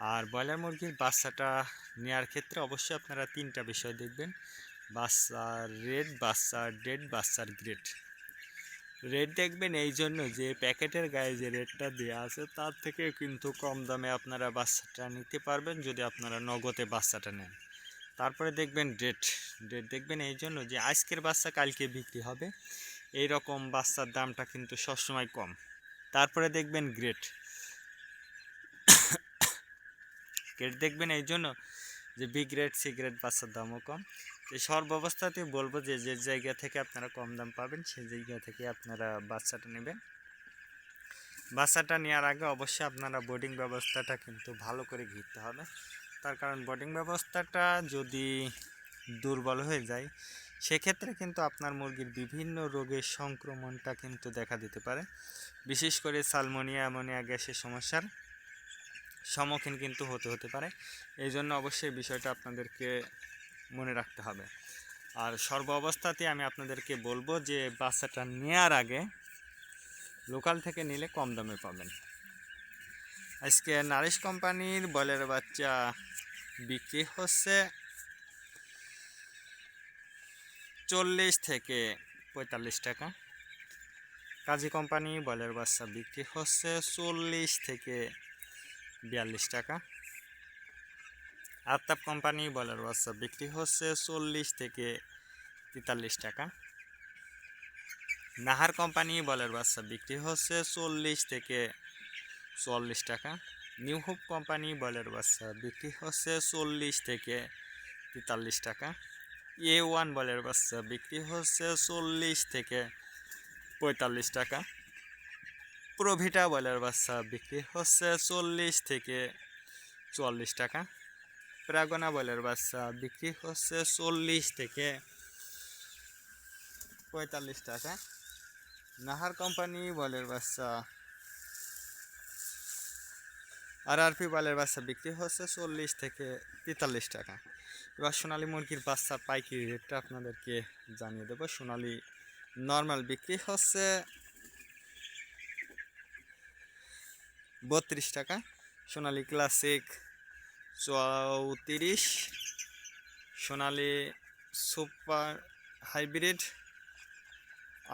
আর broiler মুরগির বাচ্চাটা নেওয়ার ক্ষেত্রে অবশ্যই আপনারা তিনটা বিষয় দেখবেন। বাচ্চার রেড বাচ্চার ডেড বাচ্চার গ্রেড রেট দেখবেন এই জন্য যে প্যাকেটের গায়ে যে রেটটা দেওয়া আছে, তার থেকে কিন্তু কম দামে আপনারা বাচ্চাটা নিতে পারবেন যদি আপনারা নগদে বাচ্চাটা নেন। তারপরে দেখবেন ডেট। ডেট দেখবেন এই জন্য যে আজকের বাচ্চা কালকে বিক্রি হবে। এই রকম বাচ্চার দামটা কিন্তু সবসময় কম। তারপরে দেখবেন গ্রেড গ্রেড দেখবেন এই জন্য যে বি গ্রেড সি গ্রেড বাচ্চার দামও কম। তো সর্বাবস্থাতে বলব যে যে জায়গা থেকে আপনারা কম দাম পাবেন, সেই জায়গা থেকে আপনারা বাচ্চাটা নেবেন। বাচ্চাটা নেওয়ার আগে অবশ্যই আপনারা বোর্ডিং ব্যবস্থাটা কিন্তু ভালো করে ঘিরতে হবে। তার কারণ বোর্ডিং ব্যবস্থাটা যদি দুর্বল হয়ে যায়, সেক্ষেত্রে কিন্তু আপনার মুরগির বিভিন্ন রোগের সংক্রমণটা কিন্তু দেখা দিতে পারে। বিশেষ করে সালমোনিয়া অ্যামোনিয়া গ্যাসের সমস্যার সম্মুখীন কিন্তু হতে হতে পারে। এই জন্য অবশ্যই বিষয়টা আপনাদেরকে মনে রাখতে হবে। আর সর্ব অবস্থাতে আমি আপনাদেরকে বলব যে বাচ্চাটা নেওয়ার আগে লোকাল থেকে নিলে কম দামে পাবেন। আজকে নারিশ কোম্পানির বলের বাচ্চা বিক্রি হচ্ছে চল্লিশ থেকে পঁয়তাল্লিশ টাকা। কাজী কোম্পানি বলের বাচ্চা বিক্রি হচ্ছে চল্লিশ থেকে বিয়াল্লিশ টাকা। আত্তাপ কোম্পানি বলের বাচ্চা বিক্রি হচ্ছে চল্লিশ থেকে তেতাল্লিশ টাকা। নাহার কোম্পানি বলের বাচ্চা বিক্রি হচ্ছে চল্লিশ থেকে চুয়াল্লিশ টাকা। নিউ হোপ কোম্পানি বলের বাচ্চা বিক্রি হচ্ছে চল্লিশ থেকে তেতাল্লিশ টাকা। এ ওয়ান বলের বাচ্চা বিক্রি হচ্ছে চল্লিশ থেকে পঁয়তাল্লিশ টাকা। প্রভিটা বলের বাচ্চা বিক্রি হচ্ছে চল্লিশ থেকে চুয়াল্লিশ টাকা। প্রাগনা বলের বাচ্চা বিক্রি হচ্ছে চল্লিশ থেকে পঁয়তাল্লিশ টাকা। নাহার কোম্পানি বলের বাচ্চা, আর আরপি বলের বাচ্চা বিক্রি হচ্ছে চল্লিশ থেকে তেতাল্লিশ টাকা। এবার সোনালী মুরগির বাচ্চার পাইকারি রেটটা আপনাদেরকে জানিয়ে দেবো। সোনালি নর্মাল বিক্রি হচ্ছে বত্রিশ টাকা। সোনালি ক্লাসিক চৌত্রিশ। সোনালি সুপার হাইব্রিড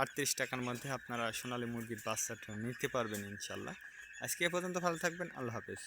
আটত্রিশ টাকার মধ্যে আপনারা সোনালি মুরগির বাচ্চাটা নিতে পারবেন ইনশাল্লাহ। আজকে এ পর্যন্ত ভালো থাকবেন, আল্লাহ হাফেজ।